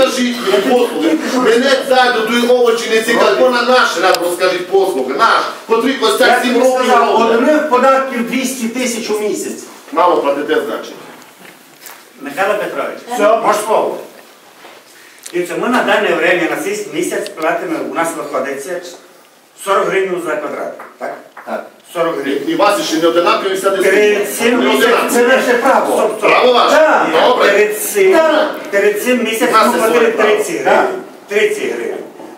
розкажіть мені послуги. Мене ззаду тої овочі не цікавить, бо на наш ряд розкажіть послуги. Наш, котрий костяк сім років. робить. одних податків 200 тисяч у місяць. Мало платите, значить. Михайло Петрович, все, може слово. Дивіться, ми на дане время на цей місяць платимо, у нас виходить 40 гривень за квадрат. Так? Так. 40 гривень. І вас ще не одинакові вся Перед дискусія. цим Не місяцем одинакові. Це наше право. Право ваше? Так. Добре. Перед цим, нас ми платили 30 гривень. 30 гривень.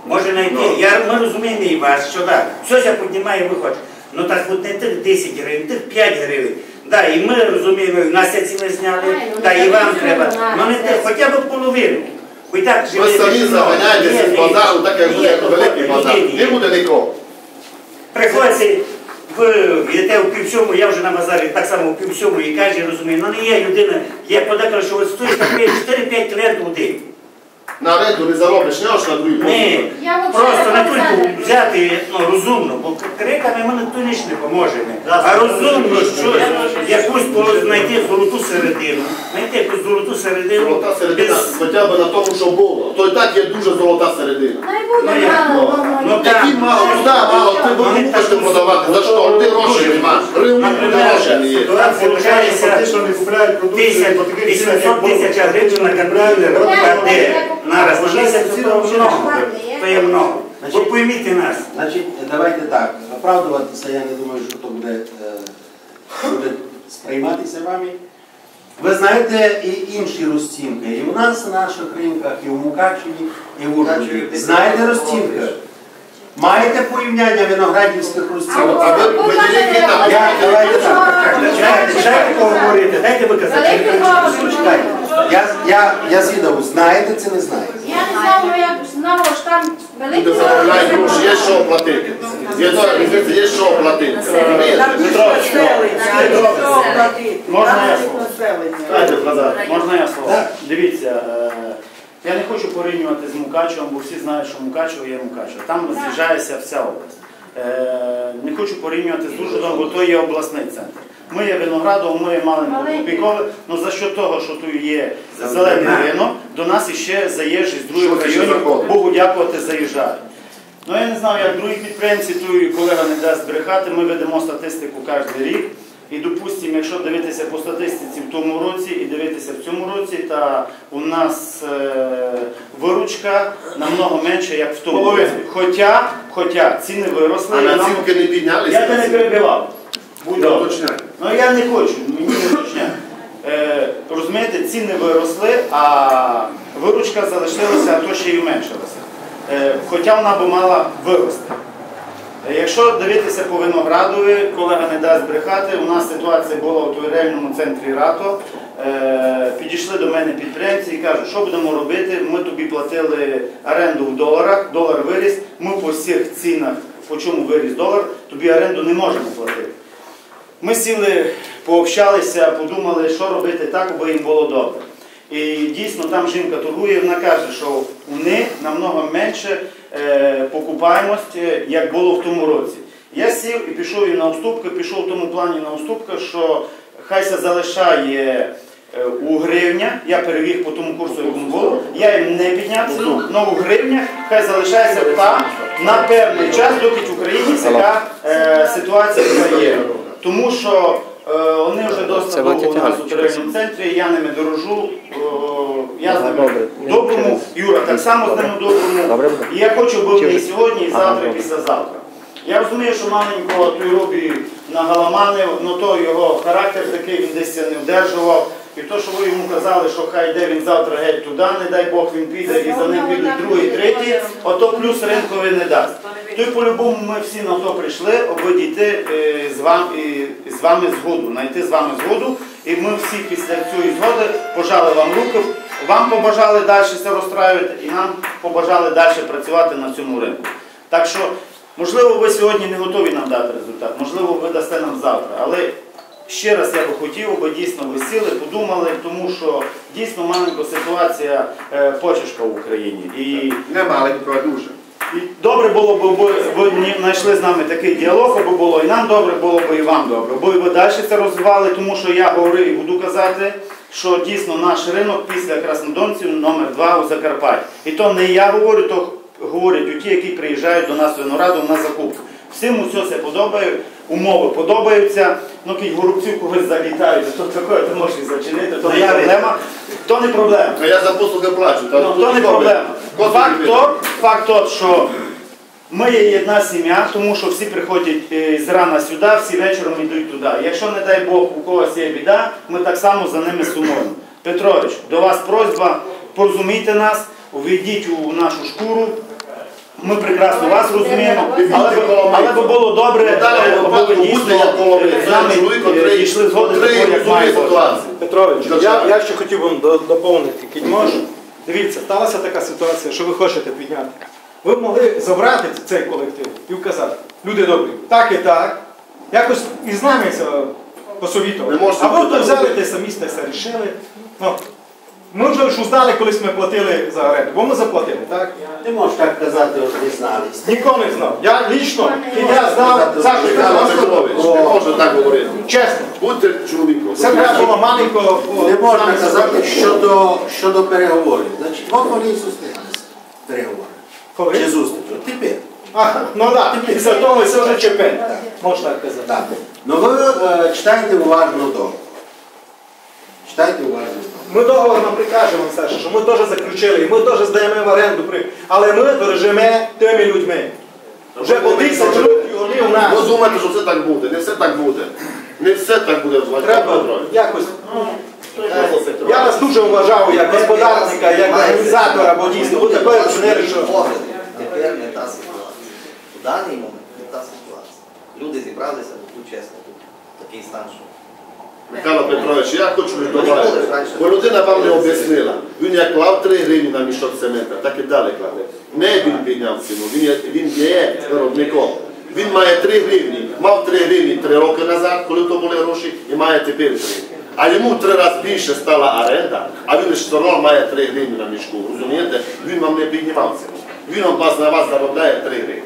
Може знайти. Ну. Я, ми розуміємо і вас, що так, щось я піднімаю, виходить. Ну так от не тих 10 гривень, тих 5 гривень. Да, і ми розуміємо, і нас ціни зняли, ну, та і вам треба. Ну не те, хоча б половину. Ви так Ви самі живете, заганяєтеся з базару, так як буде ну, великий базар. Не буде нікого. Приходите, в йдете у півсьому, я вже на базарі так само у півсьому і каже, розумію, ну не є людина, я подекла, що от стоїть 4-5 лет день. На оренду не заробиш, не аж на другий. Ні, просто не не тільки знаю. взяти ну, розумно, бо криками ми ніхто ніч не поможемо. А розумно, що якусь знайти золоту середину, знайти якусь золоту середину. Золота середина, без- хоча б на тому, що було. То і так є дуже золота середина. Най Ну, як? мало, Ну, так. Мало, ну да, мало, ти бо не можеш продавати. За що? Ти гроші нема. Гривні гроші не є. Ситуація виходить, не купляють продукцію, 10 по таких цінах, 800 тисяч гривень на контролер кладе на раз на місяць, то є много. То є много. Ви пойміть нас. Значить, давайте так. Оправдуватися, я не думаю, що то буде, е, буде сприйматися вами. Ви знаєте і інші розцінки. І в нас на наших ринках, і в Мукачеві, і в Ужгороді. Знаєте розцінки? Маєте порівняння виноградівських розцінок? А ви які там? Я, давайте так. Дайте поговорити, дайте виказати. Чекайте. Я, я, я звідав, знаєте чи не знаєте? Я не знав, ну як знала, що там великі заробляють гроші, є що оплатити. Є є що оплатити. Розумієте? Можна я слово? Дайте. Можна я слово? Дивіться, е, я не хочу порівнювати з Мукачевом, бо всі знають, що Мукачево є Мукачево. Там з'їжджається вся область. Е, Не хочу порівнювати з Ужгородом, бо то є обласний центр. Ми є Виноградово, ми Маленький. Копійкове, але за що того, що тут є зелений ринок, до нас іще заїжджі з других районів. Богу дякувати, заїжджають. Ну я не знаю, як другі підприємці, тут колега не дасть брехати, ми ведемо статистику кожен рік. І, допустимо, якщо дивитися по статистиці в тому році і дивитися в цьому році, то у нас е, виручка намного менша, як в тому році. Хоча, хоча ціни виросли, А нам- націнки не піднялися? я тебе не перебивав. Будь добре. Ну я не хочу, мені не уточняє. Е, розумієте, ціни виросли, а виручка залишилася, а то ще й уменшилася. Е, хоча вона би мала вирости. Якщо дивитися по виноградові, колега не дасть брехати, у нас ситуація була у торгівельному центрі РАТО. Е, Підійшли до мене підприємці і кажуть, що будемо робити. Ми тобі платили оренду в доларах, долар виріс. Ми по всіх цінах, по чому виріс долар, тобі оренду не можемо платити. Ми сіли, пообщалися, подумали, що робити так, аби їм було добре. І дійсно там жінка торгує, вона каже, що у них намного менше е, покупаємость, як було в тому році. Я сів і пішов їм на уступки, пішов в тому плані на уступки, що хай се залишає е, у гривнях, я перевів по тому курсу, якому було, я їм не підняв ціну, але у гривнях хай залишається та на певний час, доки в Україні така е, ситуація є. Тому що е, вони вже досить довго у нас у торгівельному центрі, я ними дорожу, е, я з ними доброму, Юра, так само з ними доброму. І я хочу, вони і сьогодні, і завтра, і післязавтра. Я розумію, що маленького той робі нагаламанив, але то його характер такий, він десь не вдержував. І то, що ви йому казали, що хай йде він завтра геть туди, не дай Бог він піде і за ним підуть другий, третій, ото плюс ринковий не дасть. То й по-любому ми всі на то прийшли, аби дійти е, з вами, з вами згоду, знайти з вами згоду. І ми всі після цієї згоди пожали вам руки, вам побажали далі це розстраювати, і нам побажали далі працювати на цьому ринку. Так що, можливо, ви сьогодні не готові нам дати результат, можливо, ви дасте нам завтра. Але ще раз я би хотів, аби дійсно ви сіли, подумали, тому що дійсно маленька ситуація е, почешка в Україні. І Не маленького, а дуже. Добре було б, бо ви знайшли з нами такий діалог, аби було і нам добре, було б і вам добре. Бо ви далі це розвивали, тому що я говорив і буду казати, що дійсно наш ринок після краснодонців номер 2 у Закарпатті. І то не я говорю, то говорять у ті, які приїжджають до нас в винораду на закупку. Всім усе це подобає, умови подобаються. Ну, кіть горобців когось залітають, то таке, то можеш і зачинити, то не я проблема. То не проблема. А я за послуги плачу. та Ну, тут то не добре. проблема. Факт любить. тот, факт тот, що ми є одна сім'я, тому що всі приходять е, з рана сюди, всі вечором йдуть туди. Якщо, не дай Бог, у когось є біда, ми так само за ними сумуємо. Петрович, до вас просьба, порозумійте нас, увійдіть у нашу шкуру. Ми прекрасно вас розуміємо, але, б- але би було добре, е, бути як дійсно з нами дійшли згоди такої, як має бути. Петрович, я, я ще хотів вам доповнити, кіть можу. Дивіться, сталася така ситуація, що ви хочете підняти. Ви могли забрати цей колектив і вказати, люди добрі, так і так, якось із нами це посовітували. Ви то взяли те самі те все рішили. Ну, ми вже ж узнали, колись ми платили за оренду, бо ми заплатили, так? Не можеш так казати, от не знали. Ніхто не знав. Я лічно, я знав, Сашу, Петрович, не можна так говорити. чесно. Будьте чоловіком. Це треба було маленько. Не можна казати щодо, щодо переговорів. Значить, от вони і зустрілися. Переговори. Коли? Чи зустріч? От Тепер. Ага, ну так, да, після того це вже ЧП. Можна так казати. Так. Ну ви е, читайте уважно договор. Читайте уважно. Ми договор нам прикажемо, Саша, що ми теж заключили, і ми теж здаємо в оренду, але ми дорожимо тими людьми. Вже по тисяч років вони у Ви нас. думаєте, що все так буде. Не все так буде. Не все так буде. Михайло Треба якось. ну. Я вас дуже вважав як господарника, як організатора, бо дійсно ви такої інженери, що. Тепер не та ситуація. В даний момент не та ситуація. Люди зібралися, бо тут чесно, тут такий стан, що Михайло Петрович, я хочу відбувати. Бо людина вам не об'яснила. Він як клав 3 гривні на мішок цемента, так і далі кладе. Не він підняв ціну, він є, він є виробником. Він має 3 гривні, мав 3 гривні 3 роки назад, коли то були гроші, і має тепер 3. А йому три рази більше стала оренда, а він все одно має 3 гривні на мішку. Розумієте? Він вам не піднімав ціну. Він вам вас на вас заробляє 3 гривні.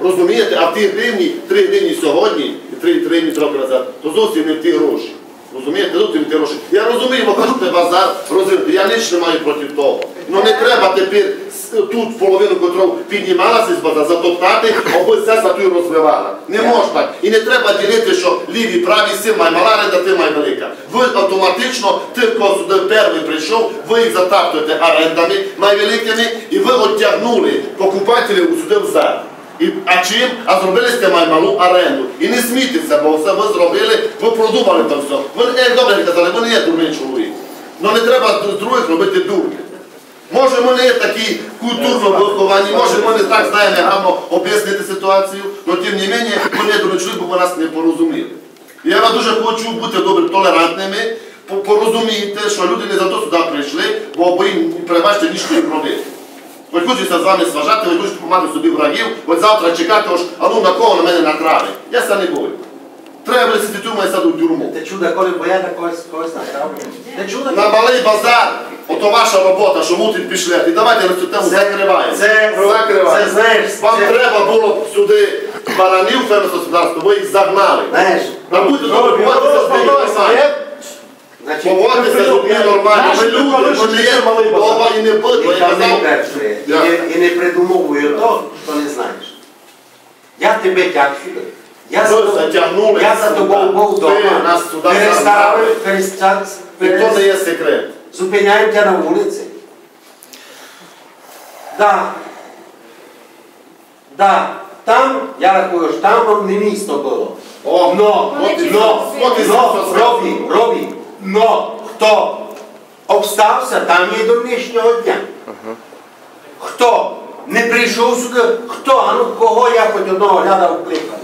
Розумієте, а в ті гривні, 3 гривні сьогодні і 3 гривні трохи назад, то зовсім не ті гроші. Розумієте, зовсім не ті гроші. Я розумію, ви хочете базар розвинути, я не маю проти того. Ну не треба тепер тут половину котру піднімалася з базар, затоптати, аби все статую розвивала. Не можна. І не треба ділити, що ліві, праві, сім має мала ренда, ти має велика. Ви автоматично, ти, хто сюди перший прийшов, ви їх затаптуєте орендами найвеликими, і ви оттягнули покупателів сюди взад. І, а чим? А зробили сте май малу оренду. І не смійтеся, бо все ви зробили, ви продумали там все. Ви не добре казали, ви не є дурний чоловік. Ну не треба з других робити дурки. Може ми не є такі культурно виховані, може ми не так знаємо гарно об'яснити ситуацію, але тим не менше ми не дурний бо ви нас не порозуміли. Я вас дуже хочу бути добре толерантними, порозумійте, що люди не за то сюди прийшли, бо ви їм, пробачте, ніщо їм робити. Ви хочете з вами зважати, ви хочете мати собі врагів, от завтра чекати, аж, а ну на кого на мене натравить. Я це не бою. Треба буде сидіти тюрму і саду в тюрму. Те чудо, коли бо я на когось, когось. Те чудо. На малий базар, ото ваша робота, що мутить пішлет. І давайте на цю тему закриваємо. це- закриваємо. це, знаєш, Вам це- треба було б сюди баранів фермерського господарства, ви їх загнали. Знаєш, Робі, поводитися з Робі, Поводитися з людьми нормально. Ми люди, ми не є баба і не бидло. і Я казав. І, Я. не- не то, що не знаєш. Я тебе тяг сюди. Я за тобою- я за тобою був вдома. нас сюди Перестав, І то не є секрет. Зупиняємо тебе на вулиці. Да. Да. Там, я рахую, що там вам не місто було. О, Но, но, но. Робі, Робі, но, хто обстався, там є до нинішнього дня. Хто не прийшов сюди, хто, а ну кого я хоч одного глядав кликав.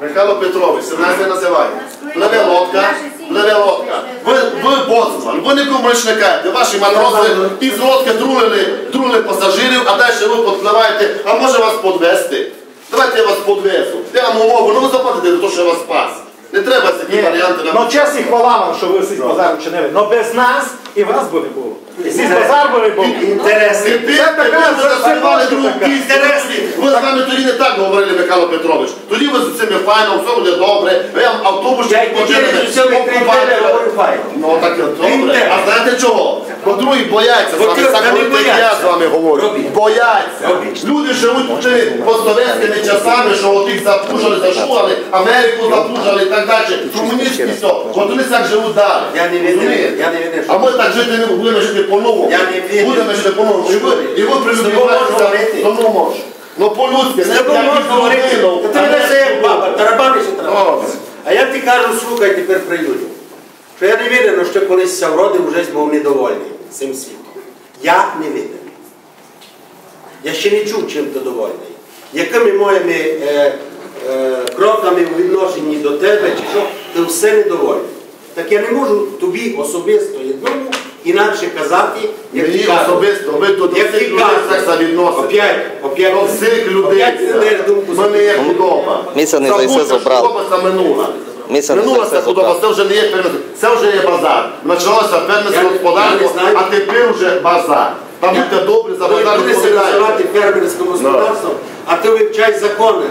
Михайло Петрович, це нас не називає. Пливе лодка, пливе лодка. Ви, ви боцман, ви не шникаєте. Ваші матроси із лодки друлили, друлили пасажирів, а далі ви підпливаєте, а може вас підвезти? Давайте я вас підвезу. Я вам умову, ну ви заплатите за те, що я вас спас. Не треба такі варіанти нам. Ну честь і хвала вам, що ви всіх базар вчинили. Но без нас і вас би не було. Всі базар би не був. інтересний. Це така, така. інтересні. Ви з нами тоді не так говорили, Михайло Петрович. Тоді ви з цими файно, все буде добре. Ви автобус Я й тоді не всьому ви говорю файно. Ну так і добре. А Бо другі бояться з вами, так та не говорити, як я з вами говорю. Бояться. Люди живуть тими постсовєтськими часами, що от їх запужали, зашугали, Америку запужали і так далі. Комуністські все. От вони так живуть далі. Я не винен, я не винен, А ми так жити не будемо жити по-новому. Не. Будемо жити по-новому. І ви, і прилюбляєтеся, говорити. ну. По-людськи, З тобою можна говорити. Та ти не як баба, тарабаниш і тарабаниш. А я тобі кажу, слухай тепер прилюдно. Що я не вірю, що колись ця вроди вже був недовольний цим світом. Я не вірю. Я ще не чув, чим ти довольний. Якими моїми е, е, кроками у відношенні до тебе, чи що, ти все недовольний. Так я не можу тобі особисто одному інакше казати, як ти Мені кажеш. особисто, ви тут до Як всіх ти людей кажеш. так відносите. Опять, опять. До всіх людей. Опять ти даєш думку Мене є худоба. Це не за Забудьте, все що забрали. Худоба це минула. Ми це не Минула за все це худоба, це вже не є фермерство, це вже є базар. Почалося фермерське господарство, а тепер вже базар. Там будьте добрі, за Ви базар будете називати відповідаєте. фермерським господарством, а ти вивчай закони.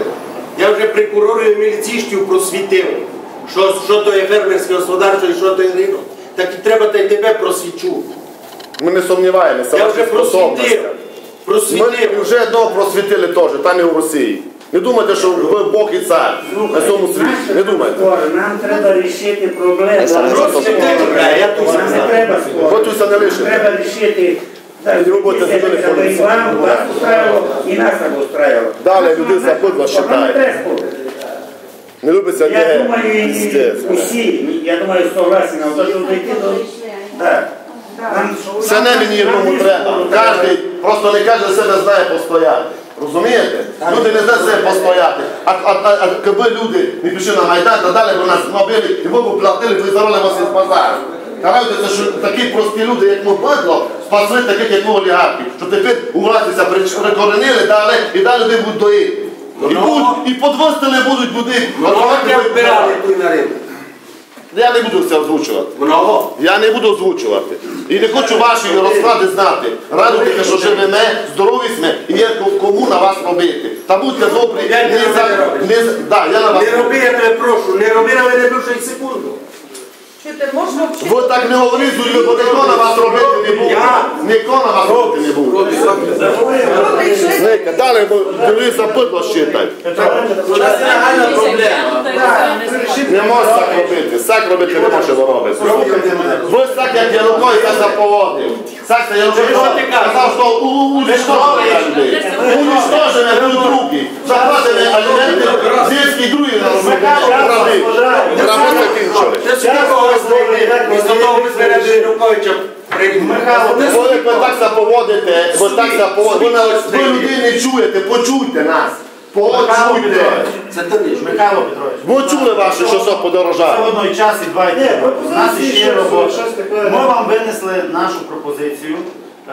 Я вже прокурорів і міліцістів просвітив, що, що то є фермерське господарство і що то є ринок. Так і треба та й тебе просвічу. Ми не сумніваємося. Я вже способностях. просвітив. Ми вже одного просвітили теж, там і в Росії. Не думайте, що ви Бог і цар на цьому світі. Не думайте. Нам треба рішити проблеми. Нам я тут не треба. Готуйся не лише. Треба рішити. І вам вас устраїло, і нас устраїло. Далі люди забудла Нам считають. треба спорити. Не любиться Я думаю, і усі, я думаю, согласні на те, що дойти до... Так. Все не мені одному треба. Кожен просто не кожен себе знає постояти. Розумієте? Люди не знають себе постояти. А, а, а, якби люди не пішли на Майдан, то далі б нас набили і ви б платили, ви зароли вас із базару. Караються, що такі прості люди, як ми бидло, спасли таких, як ми олігархи, що тепер у власниця прикоренили далі і далі люди будуть доїти. І, будуть, і подвостили будуть вбирали тут на ринок. Я не буду це озвучувати. Много. Я не буду озвучувати. І не хочу ваші розклади знати. Радуйтеся, що живеме, здорові сме, і є кому на вас робити. Та будьте добрі, Я не не за роблю. не за- да, я на вас. Не роби, я тебе прошу, не роби, але не більше й секунду. Чуєте, можна вчити? Ви так не говоріть, з бо ніхто на вас робити не буде. Я? Ніхто на вас робити не буде. Зника, далі бо дивіться, бидло щитай. У нас реальна проблема. Не може так робити. Так робити не може робити. Ви так, як я рукою, так заповодив. Так, це Янукович казав, що уничтоження людей. Уничтоження будуть другі. Заплатили аліменти, другі знайди, і того визбере Януковича Михайло, Ви так заповодите, ви так заповодите, ви людей не чуєте, почуйте нас. Михайло Почуйте. Петрович. Це ти Михайло Петрович. Ви чули ваше, що все Це в подорожало? одній час і два дні. У нас ще є робота. Ми вам винесли нашу пропозицію.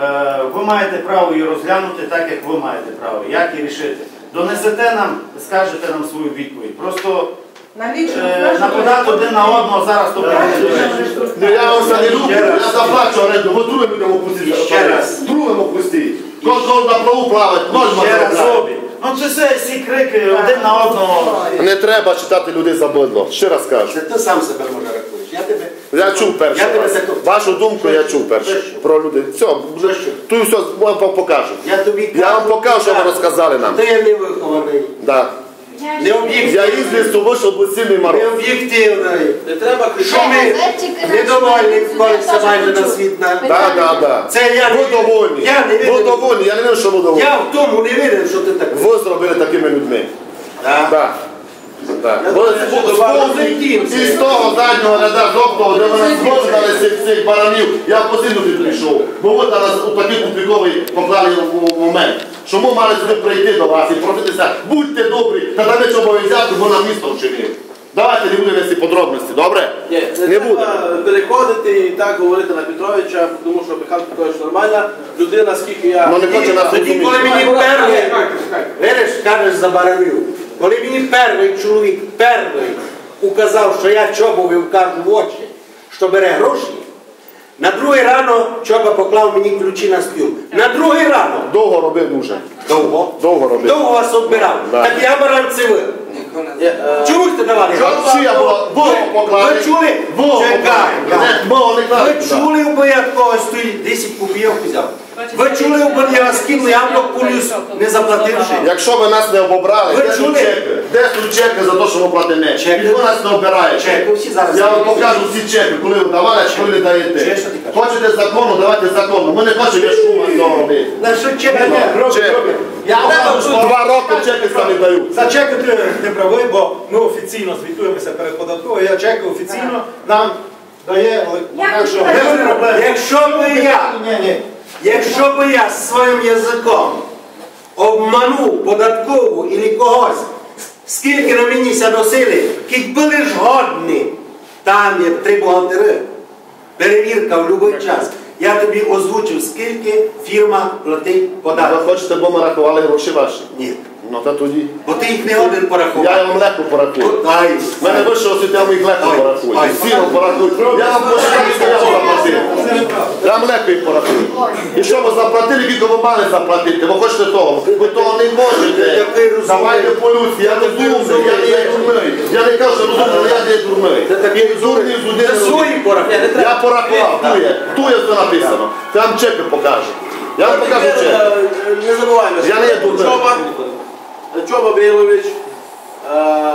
Е, Ви маєте право її розглянути так, як ви маєте право. Як і рішити. Донесете нам, скажете нам свою відповідь. Просто е, нападати один на одного зараз то буде. Ну я вам це не люблю, я заплачу оренду, ви другим людям опустіть. Ще раз. Другим опустіть. Кожен кожен на праву плавать, ноль Ще раз. Ну це все всі крики один на одного. Не треба читати людей за бидло. Ще раз кажу. Це ти сам себе може рахуєш. Я тебе. Я чув. Я раз. закон- Вашу думку я чув перше. Про людей. Все, вже тут все вам покажу. Я тобі Я вам покажу, що ви розказали нам. Ти не вихований, Да. Не Я із лісу вийшов без сильний мороз. Не об'єктивний. Не треба Що ми недовольні вколися майже на світ. Да, да, да. Це я не довольні. Я не вірю. довольні, я не вірю, що ви довольні. Я в тому не вірю, що ти так. Ви зробили такими людьми. Да. Да. Я з- що з- з- того заднього ряда жовтого, де нас визнали цих, цих баранів, я постійно туди прийшов. Бо ви та нас у такий тупіковий поклали момент. Що ми мали сюди прийти до вас і проситися, будьте добрі, та дайте що обов'язати, бо нам місто вчинив. Давайте не будемо ці подробності, добре? Ні, не, буде. переходити і так говорити на Петровича, тому що Михайло Петрович нормальна людина, скільки я. Ну не хоче нас Тоді, коли мені перший, віриш, кажеш за баранів, коли мені перший чоловік, перший указав, що я чобові вкажу в очі, що бере гроші, на другий рано чоба поклав мені ключі на стіл. На другий рано. Довго робив дуже. Довго. Довго робив. Довго вас оббирав. Да. Так я баран це ви. Чому ж ти давали? Чия була? Бог поклав. Ви чули? Бог Чекай. Бог не Ви чули, бо я когось стоїть 10 копійок взяв. Ви чули, бо я вас кинув яблук кулюс, не заплативши. Якщо ви нас не обобрали, Ви де тут чули? чеки? Де тут чеки за те, що ви платите? Чеки. Ніхто нас не обирає. Чеки всі зараз. Я вам покажу всі чеки, коли ви давали, а коли ви даєте. Чеки, що ти кажеш? Хочете закону, давайте закону. Ми не хочемо шуму з того робити. На що чекати? Чеки. Я вам скажу, Два роки чеки самі дають. За чеки ти не правий, бо ми офіційно звітуємося перед податковою. Я чеки офіційно нам дає, так що без проблем. Якщо би я, Ні, ні. якщо би я своїм язиком обманув податкову і когось, скільки на мені ся носили, кіть були ж годні, там є три бухгалтери, перевірка в будь-який час. Я тобі озвучив, скільки фірма платить Ви хочете, бо ми рахували гроші ваші? Ні. Ну та тоді. Бо ти їх не один Я вам легко порахую. У мене вище освіта, я їх легко порахую. Всі вам порахую. Я вам почитаю, що я заплатив. Я вам легко їх порахую. І що ви заплатили, скільки ви мали заплатити? Ви хочете того? Ви того не можете. Давайте полюцію. Я не думаю, я не є дурний. Я не кажу, що розумний, але я не є дурний. І дурний з людини. Це свої порахуй. Я порахував, тує, тує все написано. Це вам чеки покажу. Я вам покажу Тепер, чек. е, Не забуваємо, Я не є дурний. Чоба, Бейлович, е,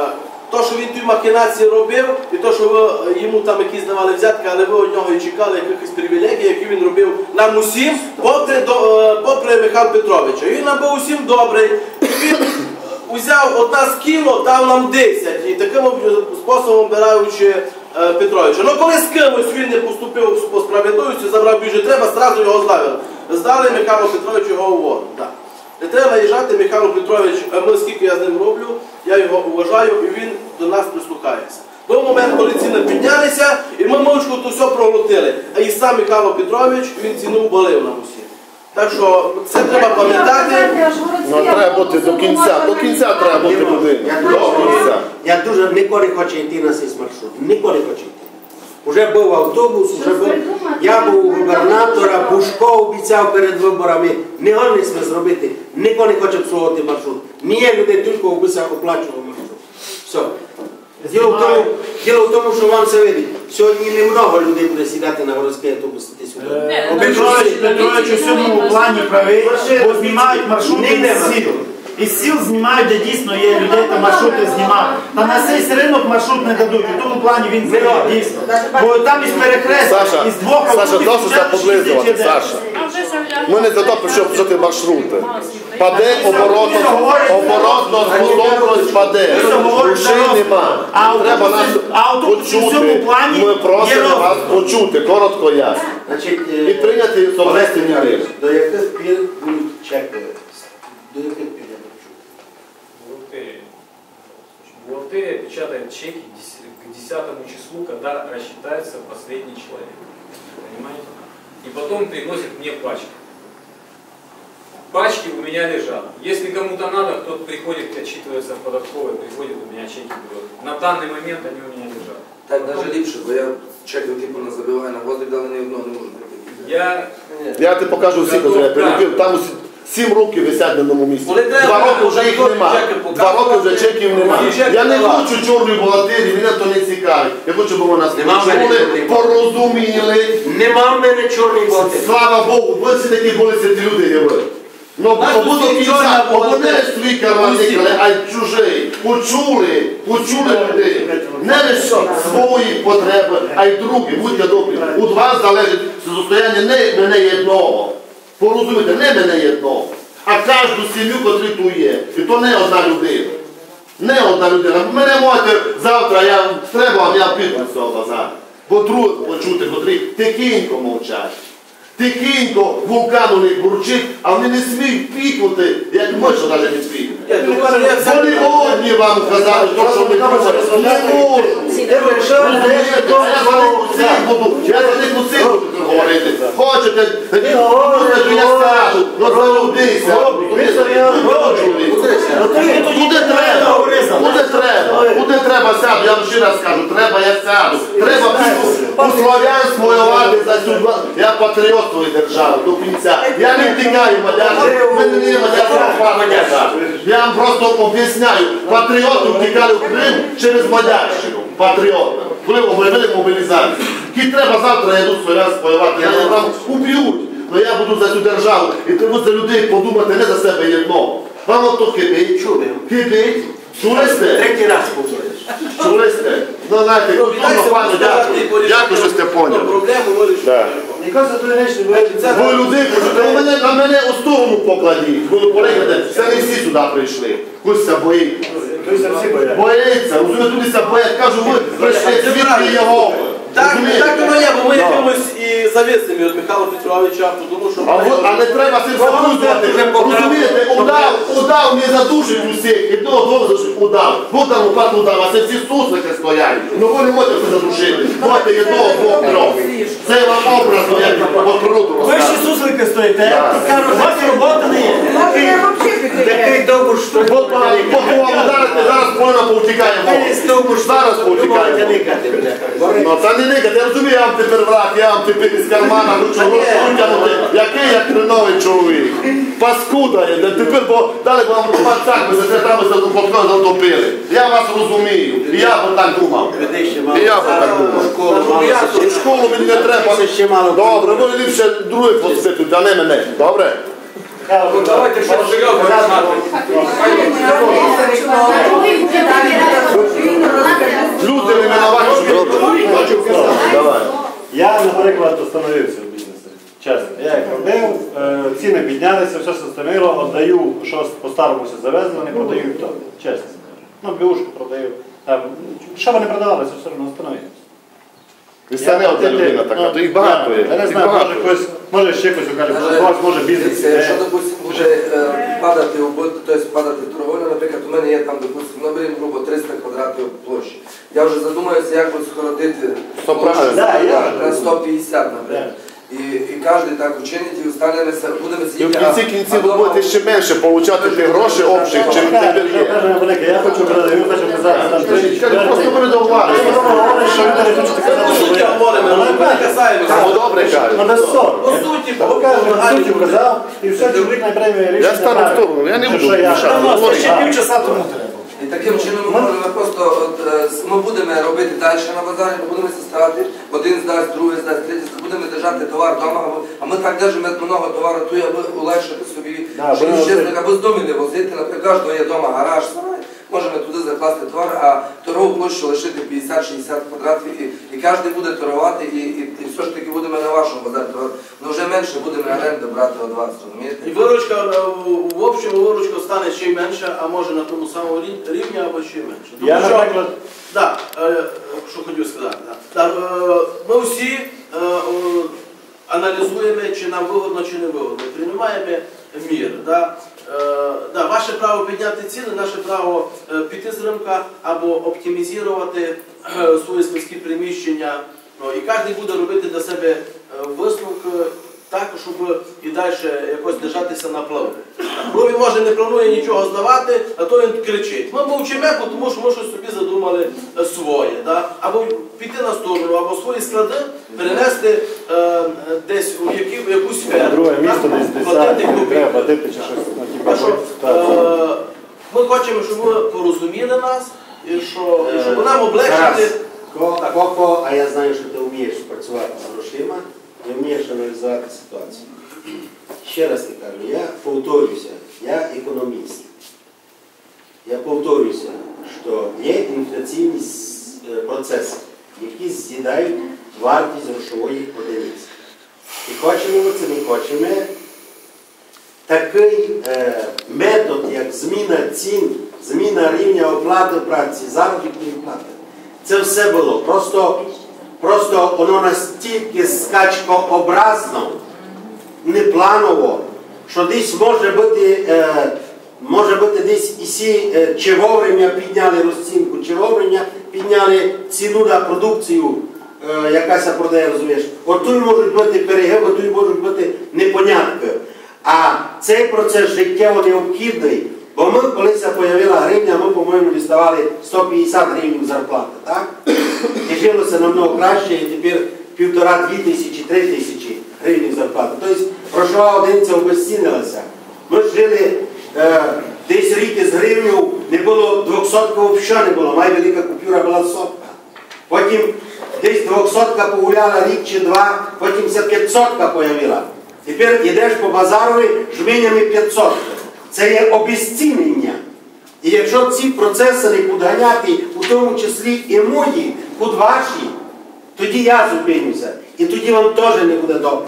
то, що він ті махінації робив, і то, що ви йому там якісь давали взятки, але ви від нього і чекали якихось привілегій, які він робив нам усім, попри, е, попри Михайла Петровича. Він нам був усім добрий. Він узяв од нас кіло, дав нам 10. І таким способом обираючи е, Петровича. Ну коли з кимось він не поступив по справедливості, забрав більше треба, зразу його злавили. Здали Михайло Петровичу його у воду. Не треба наїжджати, Михайло Петрович, а ми скільки я з ним роблю, я його вважаю і він до нас прислухається. Був момент, коли ціни піднялися, і ми мовчку то все проглотили. А і сам Михайло Петрович, він ціну убалив нам усім. Так що це треба пам'ятати. Ну треба бути до кінця. До кінця треба бути людиною. Я дуже ніколи хочу йти на цей маршрут. Ніколи хочу йти. Уже був автобус, уже був. Я був у губернатора, Бушко обіцяв перед виборами. Не гонись ми зробити. Ніколи не хочу обслуговувати маршрут. Ні, людей тільки обіцяв оплачував маршрут. Все. Діло в тому, діло в тому, що вам все видить. Сьогодні немного людей буде сідати на городський автобус іти сюди. Петрович, Петрович у цьому плані правий, бо знімають маршрути з сіл. Із сіл знімають, де дійсно є людей, там маршрути знімають. Та на цей ринок маршрут не дадуть. У тому плані він знімає, дійсно. Бо там із перехрестя, Саша, із двох Саша, досить спочатку поблизувати, їздять людей. Саша. Ми не за те, щоб писати маршрути. Паде оборотно, оборотно способність паде. Грошей нема. А Треба нас почути. плані Ми просимо вас почути, коротко ясно. Значить, І прийняти совместні міри. До яких пір будуть чеки? До яких Бухгалтерия печатает чеки дес- к 10 числу, когда рассчитается последний человек. Понимаете? И потом приносит мне пачку. Пачки у меня лежат. Если кому-то надо, кто-то приходит, отчитывается в податковой, приходит, у меня чеки берет. На данный момент они у меня лежат. Так навіть ліпше, бо я чек типу не забиваю на воздух, але ні одного не можу прийти. Я Я ти покажу всіх, котрі я прилетів. Там усі- сім років висять на одному місці. Коли треба Два роки вже їх чеки нема. показувати, Два роки вже чеків нема. чеки Я не хочу чорної бухгалтерії, мене то не цікавить. Я хочу, щоб ви нас Нема в мене почули, порозуміли. Нема в мене чорної бухгалтерії. Слава Богу, ви всі такі були ці люди герої. Ну, Нас кінця, чорна не бухгалтерія. свій карман никали, а й чужий. Почули, почули людей. Не лише свої потреби, а й другі. Будьте добрі. Від вас залежить состояння не мене одного. Порозумійте, не мене одного, а кожну сім'ю, котрі тут є. І то не одна людина. Не одна людина. Мене можете завтра, я треба, я піду з цього базару. Бо друг почути, котрі тихенько мовчать. Тихенько вулкан у них бурчить, а вони не сміють пікнути, як ми що навіть не це- Вони одні вам казали, що хочуть. Не можуть. Я за них усіх буду говорити. Хочете, тоді я скажу, ну залудися. Куди треба? Куди треба? Куди треба сяду? Я вам ще раз скажу, треба, я сяду. Треба у Слов'янську воювати за цю Я патріот твоєї держави до кінця. Я не втікаю мадярську, в мене не є мадярська пам'ятка. Я вам просто об'ясняю, патріоти втікали в Крим через Мадярщину. Патріоти. Коли об'явили мобілізацію. І треба завтра я йду в Слов'янськ воювати, я там уб'ють. Ну я буду за цю державу і треба за людей подумати не за себе єдного. Вам ото кипить, кипить. Чули сте? Третій раз повторюєш. Чули сте? Ну, знаєте, культурно, пану, дякую. Дякую, що сте поняли. Проблему вирішити. Да. Ніколи за річ не вирішить. Ви люди, кажете, на мене, на мене у сторону покладіть. Ви полегнете, це не всі сюди прийшли. Хтось це боїться. Боїться, розумієте, туди це боять. Кажу, ви прийшли свідки його. Так, так воно є, бо ми Да. якимось і завісимо від Михайла Петровича, тому що... А, ви, а не треба цим запутувати. Розумієте, удав, удав не задушить усіх, і того двох задушить удав. Будан упад удав, а це всі суслики стоять. Ну ви не можете це задушити. Можете одного, двох, трьох. Це вам образно, як по труду Ви ще суслики стоїте, у вас роботи не є. Такий довбуш, що От поки вам ударите, зараз половина повтікає. Зараз повтікає. Ну та не никати, я розумію, я вам тепер враг, я вам тепер із кармана хочу витягнути. Який я хреновий чоловік. Паскуда є, тепер, бо дали б вам пацак, ви за там за попкою затопили. Я вас розумію. І я б так думав. І я б так думав. Школу мені не треба. Добре, ви ліпше других поспитуйте, а не мене. Добре? Давайте ще Люди не винуваті, що ви- Давай. Я, наприклад, остановився в бізнесі. Чесно. Я як робив, е, ціни піднялися, все застемило, віддаю, що по-старому все завезли, не продаю і то. Чесно скажу. Ну, бюшку продаю. Там, що вони продавали, це все одно остановилося. Ви самі одна людина така, то їх багато є. Я не їх знаю, багато. може хтось, може ще хтось у Але, когось може бізнес. дивіться. Якщо, допустим, буде е, падати убит, тобто падати торговля, наприклад, у мене є там, допустимо, ну, беремо, грубо 300 квадратів площі. Я вже задумаюся, як би скоротити Сто площу правильно. Да, я- на 150, наприклад. І, і кожен так учинить, і останемо будемо І в сидіти. кінці кінців ви будете ще менше получати ті гроші общих, чим Так, тепер що є. каже Велике, Я хочу казати, там три, Просто мене до уваги. що ви не хочете казати, По що суті я- говоримо, ми не касаємося. Ну добре Ну, кажуть. без ссор. По суті, ви по суті вказав, і все, чоловік прийме рішення. Я стану в сторону, я не буду я- мішати. Ну, ще півчаса тому треба. І таким чином ми просто, от, е, ми будемо робити далі на базарі, ми будемо ставити, один здасть, другий здасть, третій здасть, будемо держати товар вдома, а ми так держимо много товару, то аби улегшити собі, Да, щоб або з дому не возити, наприклад, кожного є вдома гараж, сарай, можемо туди закласти товар, а торгову площу лишити 50-60 квадратів, і, і кожен буде торгувати, і все ж таки будемо на вашому базарі але вже менше будемо оренди брати від вас, розумієте? І виручка, е, в- общому виручка стане ще й менше, а може на тому самому рівні або ще й менше. Тому Я, що- наприклад, Да, е, що хотів сказати. Да. Да, е, ми всі е, аналізуємо, чи нам вигодно, чи не вигодно. Приймаємо мір. Да. Е, да, ваше право підняти ціни, наше право е, піти з ринка або оптимізувати е, свої складські приміщення. Ну, і кожен буде робити для себе е, висновок е, так, щоб і далі якось держатися на плаву. Бо він може не планує нічого здавати, а то він кричить. Ми мовчимо, тому що ми щось собі задумали е, своє. Да? Або піти на сторону, або свої склади перенести е, десь у, які, в якусь сферу. друге так? місто десь десь, Платити треба платити чи щось. ну, типу, Так е, ми хочемо, щоб ви порозуміли нас, і що, і щоб нам облегшити. Ко- Коко, а я знаю, що ти вмієш працювати з грошима і вмієш аналізувати ситуацію. Ще раз ти кажу, я повторюся, я економіст. Я повторюся, що є інфляційні е, процеси, які з'їдають вартість грошової одиниці. І хочемо ми це, не хочемо. Такий е, метод, як зміна цін, зміна рівня оплати праці, заробітної плати, це все було. Просто, просто воно настільки скачкообразно, не планово, що десь може бути, е, може бути десь і сі, е, чи вовремя підняли розцінку, чи вовремя підняли ціну на продукцію, е, якася продає, розумієш. От тут можуть бути перегиби, тут можуть бути непонятки. А цей процес життєво необхідний, бо ми, коли ся появила гривня, ми, по-моєму, діставали 150 гривень зарплати, так? І жилося намного краще, і тепер півтора-дві тисячі, три тисячі гривень зарплати. Тобто грошова одиниця обезцінилася. Ми жили е, десь рік із гривню, не було двохсотка взагалі не було, найвелика купюра була сотка. Потім десь двохсотка погуляла рік чи два, потім ся п'ятсотка появила. Тепер йдеш по базарові жменями 500. Це є обезцінення. І якщо ці процеси не підганяти, у тому числі і мої, під ваші, тоді я зупинюся. І тоді вам теж не буде добре.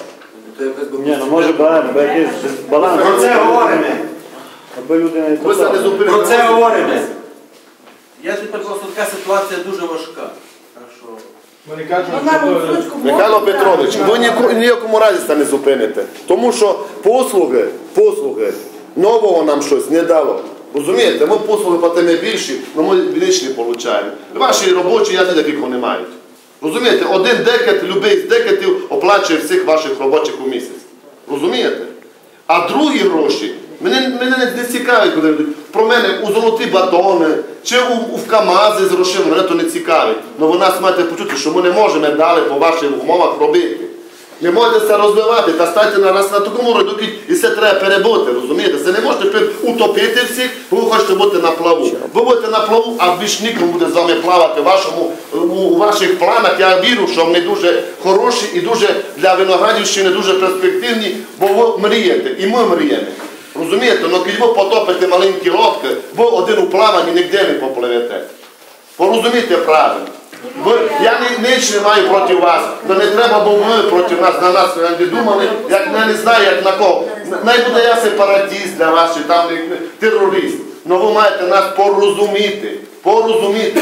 Ні, ну може баланс, бо якийсь баланс. Про це говоримо. Аби люди не Про це говоримо. Я тепер просто така ситуація дуже важка. Так що... То- строчку Михайло Петрович, ви ні, ніякому разі це не зупините. Тому що послуги, послуги нового нам щось не дало. Розумієте, ми послуги платимо більші, але ми більше не отримуємо. Ваші робочі я таких не мають. Розумієте, один декет, любий з декетів оплачує всіх ваших робочих у місяць. Розумієте? А другі гроші мене, мене не, цікавить, йдуть. Про мене у золоті батони чи у, у в КАМАЗи з грошима, мене то не цікавить. Але ви нас маєте почути, що ми не можемо далі по ваших умовах робити. Не можете це розвивати та стати на раз на такому роді, і все треба перебути, розумієте? Це не можете утопити всіх, бо ви хочете бути на плаву. Ви будете на плаву, а більш нікому буде з вами плавати вашому, у, ваших планах. Я вірю, що вони дуже хороші і дуже для Виноградівщини дуже перспективні, бо ви мрієте, і ми мріємо. Розумієте, ну коли ви потопите маленькі лодки, ви один у плаванні ніде не попливете. Порозумійте правильно. Я ніч не маю проти вас, але не треба, бо ви проти нас, на нас не думали, як я не знаю, як на кого. Най буде я сепаратіст для вас, чи там терорист. Але ви маєте нас порозуміти. Порозуміти.